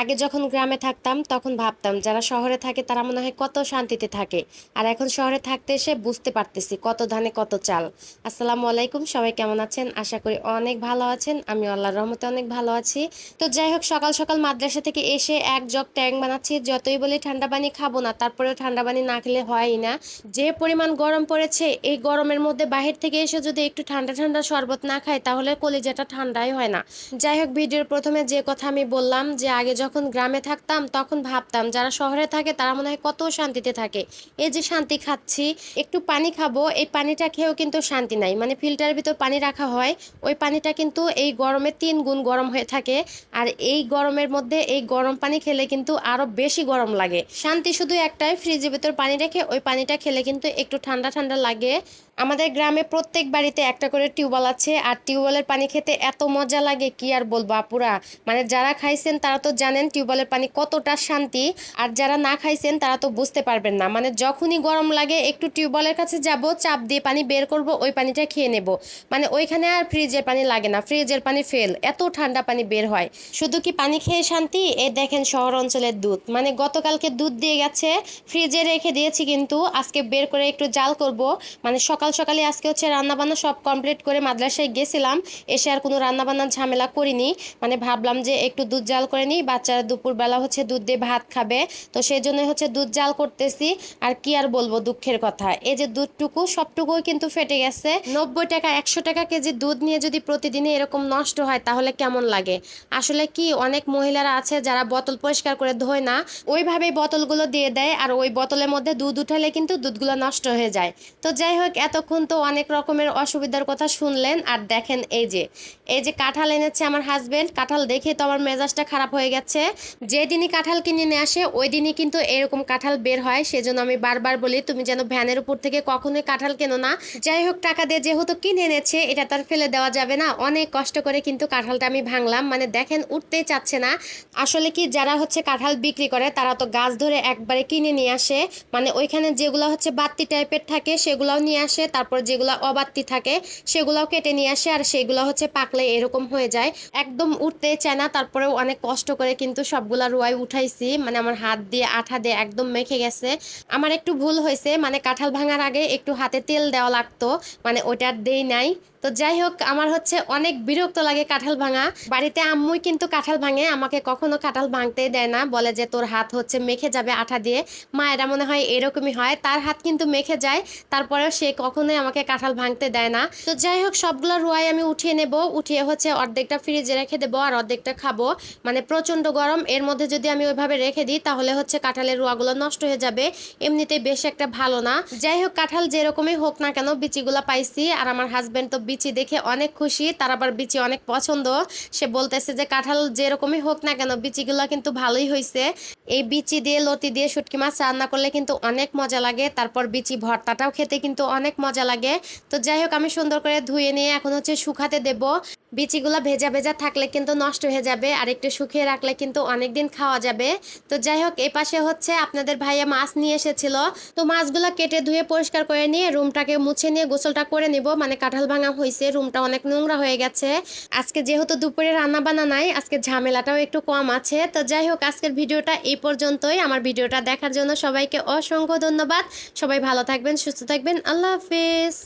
আগে যখন গ্রামে থাকতাম, তখন ভাবতাম, যারা শহরে থাকে তারা মনে হয় কত শান্তিতে থাকে। আর এখন শহরে থাকতে এসে বুঝতে পারতেছি কত ধানে, কত চাল। আসসালামু আলাইকুম, সবাই কেমন আছেন? আশা করি অনেক ভালো আছেন। আমি আল্লাহর রহমতে অনেক ভালো আছি। তো যাই হোক, সকাল সকাল মাদ্রাসা থেকে এসে এক জগ ট্যাং বানাচ্ছি, যতই বলি ঠান্ডা পানি খাব না, তারপরেও ঠান্ডা পানি না খেলে হয়ই না। যে পরিমাণ গরম পড়েছে, এই গরমের মধ্যে বাহির থেকে এসে যদি একটু ঠান্ডা ঠান্ডা শরবত না খাই তাহলে কলিজাটা ঠান্ডাই হয় না। যাই হোক, ভিডিওর প্রথমে যে কথা আমি বললাম, যে আগে যখন গ্রামে থাকতাম, তখন ভাবতাম যারা শহরে থাকে, তারা মনে হয় কত শান্তিতে থাকে। এই যে শান্তি খাচ্ছি, একটু পানি খাব, এই পানিটা খেয়েও কিন্তু শান্তি নাই। মানে ফিল্টারের ভিতর পানি রাখা হয়, ওই পানিটা কিন্তু এই গরমে তিন গুণ গরম হয়ে থাকে। আর এই গরমের মধ্যে এই গরম পানি খেলে কিন্তু আরও বেশি গরম লাগে। শান্তি শুধু একটাই, ফ্রিজের ভিতর পানি রেখে ওই পানিটা খেলে কিন্তু একটু ঠান্ডা ঠান্ডা লাগে। আমাদের গ্রামে প্রত্যেক বাড়িতে একটা করে টিউবওয়েল আছে, আর টিউবওয়েলের পানি খেতে এত মজা লাগে, কি আর বলব আপুরা? মানে যারা খাইছেন তারা তো জানেন টিউবওয়েলের পানি কতটা শান্তি, আর যারা না খাইছেন তারা তো বুঝতে পারবেন না। মানে যখনই গরম লাগে একটু টিউবওয়েলের কাছে যাব, চাপ দিয়ে পানি বের করব, ওই পানিটা খেয়ে নেব। মানে ওইখানে আর ফ্রিজের পানি লাগে না, ফ্রিজের পানি ফেল, এত ঠান্ডা পানি বের হয়। শুধু কি পানি খেয়ে শান্তি? এই দেখেন শহর অঞ্চলের দুধ। মানে গতকালকে দুধ দিয়ে গেছে, ফ্রিজে রেখে দিয়েছি কিন্তু আজকে বের করে একটু জাল করব। মানে সকাল সকালে আজকে হচ্ছে রান্নাবান্না সব কমপ্লিট করে মাদ্রাসায় গেছিলাম, এসে আর কোনো রান্নাবান্নার ঝামেলা করিনি। মানে ভাবলাম যে একটু দুধ জাল করে নিই বাচ্চারা দুপুরবেলা হচ্ছে দুধ দিয়ে ভাত খাবে। তো সেই জন্য হচ্ছে দুধ জাল করতেছি। আর কি আর বলব দুঃখের কথা? এই যে দুধটুকু, সবটুকুই কিন্তু ফেটে গেছে। নব্বই টাকা, একশো টাকা কেজি দুধ নিয়ে যদি প্রতিদিনে এরকম নষ্ট হয়, তাহলে কেমন লাগে? আসলে কি, অনেক মহিলারা আছে যারা বোতল পরিষ্কার করে ধোয় না। ওইভাবেই বোতলগুলো দিয়ে দেয় আর ওই বোতলের মধ্যে দুধ উঠালে কিন্তু দুধগুলো নষ্ট হয়ে যায়। তো যাই হোক, এতক্ষণ তো অনেক রকমের অসুবিধার কথা শুনলেন। আর দেখেন এই যে এই যে কাঁঠাল এনেছে আমার হাজবেন্ড কাঁঠাল দেখে তো আমার মেজাজটা খারাপ হয়ে গেছে। যেদিনই কাঁঠাল কিনে নিয়ে আসে ওই দিনই কিন্তু এরকম কাঁঠাল বের হয়। সেজন্য আমি বারবার বলি, তুমি যেন ভ্যানের উপর থেকে কখনোই কাঁঠাল কেনো না। যাই হোক, টাকা দিয়ে যেহেতু কিনে এনেছে, এটা তার ফেলে দেওয়া যাবে না। অনেক কষ্ট করে কিন্তু কাঁঠালটা আমি ভাঙলাম। মানে দেখেন, উঠতেই চাচ্ছে না। আসলে কি, যারা হচ্ছে কাঁঠাল বিক্রি করে, তারা তো গাছ ধরে একবারে কিনে নিয়ে আসে। মানে ওইখানে যেগুলো হচ্ছে বাত্তি টাইপের থাকে, সেগুলোও নিয়ে আসে। তারপর যেগুলো অবাত্তি থাকে, সেগুলোও কেটে নিয়ে আসে। আর সেগুলো হচ্ছে পাকলে এরকম হয়ে যায়। একদম উঠতে চায় না। তারপরেও অনেক কষ্ট করে কিন্তু সবগুলা রুয়াই উঠাইছি মানে আমার হাত দিয়ে, আঠা দিয়ে একদম মেখে গেছে। আমার একটু ভুল হয়েছে মানে কাঁঠাল ভাঙার আগে একটু হাতে তেল দেওয়া লাগতো মানে ওটা দেই নাই। তো যাই হোক আমার হচ্ছে অনেক বিরক্ত লাগে কাঁঠাল ভাঙা। বাড়িতে আম্মুই কিন্তু কাঁঠাল ভাঙে, আমাকে কখনো কাঁঠাল ভাঙতেই দেয় না, বলে যে তোর হাত হচ্ছে মেখে যাবে আঠা দিয়ে। মায়েরা মনে হয় এরকমই হয়, তার হাত কিন্তু মেখে যায়, তারপরেও সে কখনোই আমাকে কাঁঠাল ভাঙতে দেয় না। তো যাই হোক সবগুলো রুয়াই আমি উঠিয়ে নেব, উঠিয়ে হচ্ছে অর্ধেকটা ফ্রিজে রেখে দেবো আর অর্ধেকটা খাব। মানে প্রচণ্ড গরম, এর মধ্যে যদি আমি ওইভাবে রেখে দিই, তাহলে হচ্ছে কাঁঠালের রুয়াগুলো নষ্ট হয়ে যাবে, এমনিতেই বেশ একটা ভালো না। যাই হোক কাঁঠাল যেরকমই হোক না কেন, বিচিগুলো পাইছি, আর আমার হাজব্যান্ড তো বিচি দেখে অনেক খুশি, তার আবার বিচি অনেক পছন্দ। সে বলতেছে যে, কাঁঠাল যেরকমই হোক না কেন, বিচিগুলো কিন্তু ভালোই হয়েছে এই বিচি দিয়ে, লতি দিয়ে শুটকি মাছ রান্না করলে কিন্তু অনেক মজা লাগে। তারপর বিচি ভর্তাটাও খেতে কিন্তু অনেক মজা লাগে। তো যাই হোক, আমি সুন্দর করে ধুয়ে নিয়ে এখন হচ্ছে শুকাতে দেব। বিচিগুলো ভেজা ভেজা থাকলে কিন্তু নষ্ট হয়ে যাবে, আর একটু শুকিয়ে রাখলে কিন্তু অনেক দিন খাওয়া যাবে। তো যাই হোক, এ পাশে হচ্ছে আপনাদের ভাইয়া মাছ নিয়ে এসেছিল। তো মাছগুলো কেটে ধুয়ে পরিষ্কার করে নিয়ে রুমটাকে মুছে নিয়ে গোসলটা করে নিব। মানে কাঁঠাল ভাঙা হয়েছে রুমটা অনেক নোংরা হয়ে গেছে। আজকে যেহেতু দুপুরে রান্না বান্না নাই, আজকে ঝামেলাটাও একটু কম আছে। তো যাই হোক, আজকের ভিডিওটা এই পর্যন্তই। আমার ভিডিওটা দেখার জন্য সবাইকে অসংখ্য ধন্যবাদ। সবাই ভালো থাকবেন, সুস্থ থাকবেন। আল্লাহ হাফিজ।